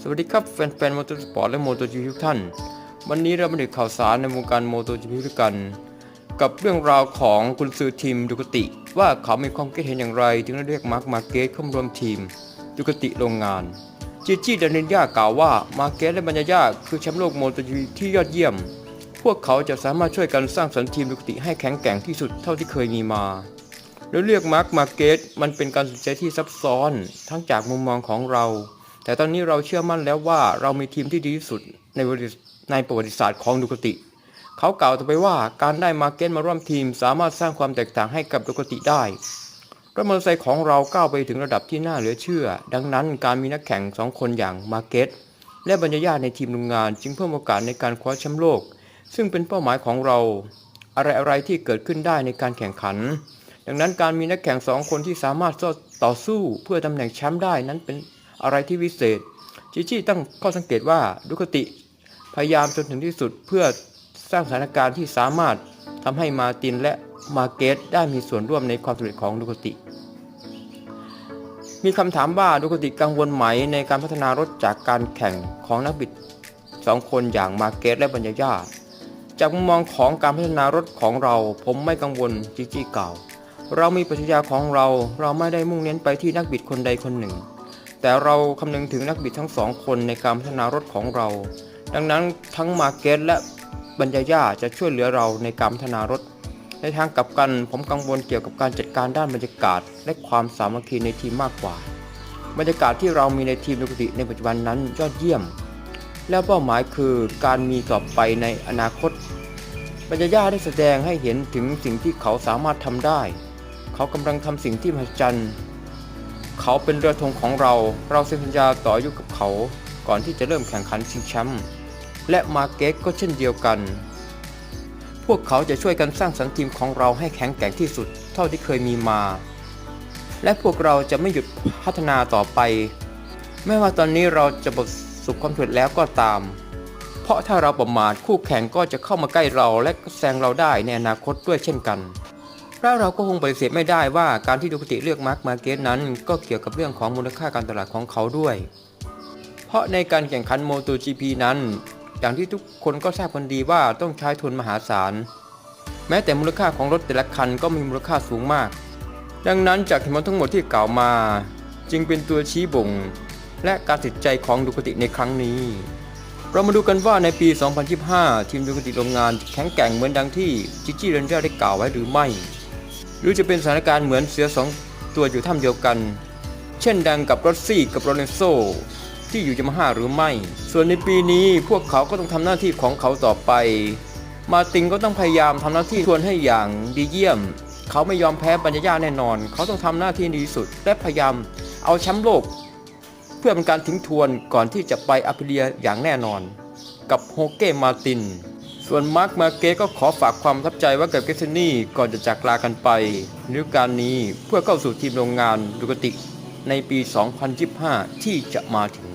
สวัสดีครับแฟนๆมอเตอร์สปอร์ตและโมโตอร์จีทุกท่าน วันนี้เรามาดูข่าวสารในวงการโมโตอร์จีด้วยกัน กับเรื่องราวของกุนซือทีมดูกติ ว่าเขามีความคิดเห็นอย่างไร ถึงได้เรียกมาร์คมาเกสเข้าร่วมทีมดูกติโรงงานจีจี้ดานินยากล่าวว่ามาเกสและบัญญายาคือแชมป์โลกโมโตอร์จีที่ยอดเยี่ยม พวกเขาจะสามารถช่วยกันสร้างสรรค์ทีมดูกติให้แข็งแกร่งที่สุดเท่าที่เคยมีมาแล้วเรียกมาร์คมาเกตมันเป็นการสนใจที่ซับซ้อนทั้งจากมุมมองของเรา แต่ตอนนี้เราเชื่อมั่นแล้วว่าเรามีทีมที่ดีที่สุดในประวัติในประวัติศาสตร์ของดูกติ เขากล่าวต่อไปว่าการได้มาเกตมาร่วมทีมสามารถสร้างความแตกต่างให้กับดูกติได้รถมอเตอร์ไซค์ของเราก้าวไปถึงระดับที่น่าเหลือเชื่อ ดังนั้นการมีนักแข่งสองคนอย่างมาเกตและบรรยายาในทีมโรงงาน จึงเพิ่มโอกาสในการคว้าแชมป์โลก ซึ่งเป็นเป้าหมายของเรา อะไรๆที่เกิดขึ้นได้ในการแข่งขัน ดังนั้นการมีนักแข่งสองคนที่สามารถต่อสู้เพื่อตำแหน่งแชมป์ได้นั้นเป็น อะไรที่วิเศษจิจี้ตั้งข้อสังเกตว่าดุคติพยายามจนถึงที่สุดเพื่อสร้างสถานการณ์ที่สามารถทำให้มาตินและมาเกตได้มีส่วนร่วมในความสำเร็จของดุคติ มีคำถามว่าดุคติกังวลไหมในการพัฒนารถจากการแข่งของนักบิดสองคนอย่างมาเกตและบัญญาญาจากมุมมองของการพัฒนารถของเรา ผมไม่กังวลจิจี้กล่าวเรามีปรัชญาของเรา เราไม่ได้มุ่งเน้นไปที่นักบิดคนใดคนหนึ่ง แต่เราคำนึงถึงนักบิดทั้งสองคนในการพัฒนารถของเรา ดังนั้นทั้งมาเก็ตและบรรยายาจะช่วยเหลือเราในการพัฒนารถ ในทางกลับกันผมกังวลเกี่ยวกับการจัดการด้านบรรยากาศ และความสามัคคีในทีมมากกว่า บรรยากาศที่เรามีในทีมดูกติในปัจจุบันนั้นยอดเยี่ยม แล้วเป้าหมายคือการมีต่อไปในอนาคตบรรยายาได้แสดงให้เห็นถึงสิ่งที่เขาสามารถทำได้ เขากำลังทำสิ่งที่มหัศจรรย์ เขาเป็นเรือธงของเรา เราเซ็นสัญญาต่ออายุกับเขา ก่อนที่จะเริ่มแข่งขันชิงแชมป์และมาเก็ตก็เช่นเดียวกัน พวกเขาจะช่วยกันสร้างสรรค์ทีมของเราให้แข็งแกร่งที่สุดเท่าที่เคยมีมา และพวกเราจะไม่หยุดพัฒนาต่อไป ไม่ว่าตอนนี้เราจะประสบความสำเร็จแล้วก็ตาม เพราะถ้าเราประมาทคู่แข่งก็จะเข้ามาใกล้เราและแซงเราได้ในอนาคตด้วยเช่นกัน แล้วเราก็คงปฏิเสธไม่ได้ว่าการที่ดูคติเลือกมาร์คมาเกตนั้น ก็เกี่ยวกับเรื่องของมูลค่าการตลาดของเขาด้วย เพราะในการแข่งขัน MotoGP นั้น อย่างที่ทุกคนก็ทราบกันดีว่าต้องใช้ทุนมหาศาล แม้แต่มูลค่าของรถแต่ละคันก็มีมูลค่าสูงมาก ดังนั้นจากเหตุผลทั้งหมดที่กล่าวมา จึงเป็นตัวชี้บ่ง และการตัดใจของดูคติในครั้งนี้เรามาดูกันว่าในปี 2025 ทีมดูคติโรงงานแข็งแกร่งเหมือนดังที่จิจี้เรนเจอร์ได้กล่าวไว้หรือไม่ หรือจะเป็นสถานการณ์เหมือนเสือสองตัวอยู่ถ้ำเดียวกัน เช่นดังกับรถซี่กับโรเลนโซที่อยู่ยามาฮ่าหรือไม่ ส่วนในปีนี้พวกเขาก็ต้องทำหน้าที่ของเขาต่อไป มาตินก็ต้องพยายามทำหน้าที่ทวนให้อย่างดีเยี่ยม เขาไม่ยอมแพ้บรรยายาแน่นอน เขาต้องทำหน้าที่ดีสุด และพยายามเอาแชมป์โลก เพื่อเป็นการทิ้งทวนก่อนที่จะไปอภิเลียอย่างแน่นอน กับโฮเก้มาติน ส่วนมาร์คมาเกก็ขอฝากความทับใจว่ากับเกสนี่ก่อนจะจากลากันไปในฤดูกาลนี้เพื่อเข้าสู่ทีมโรงงานดูกติในปี 2025 ที่จะมาถึง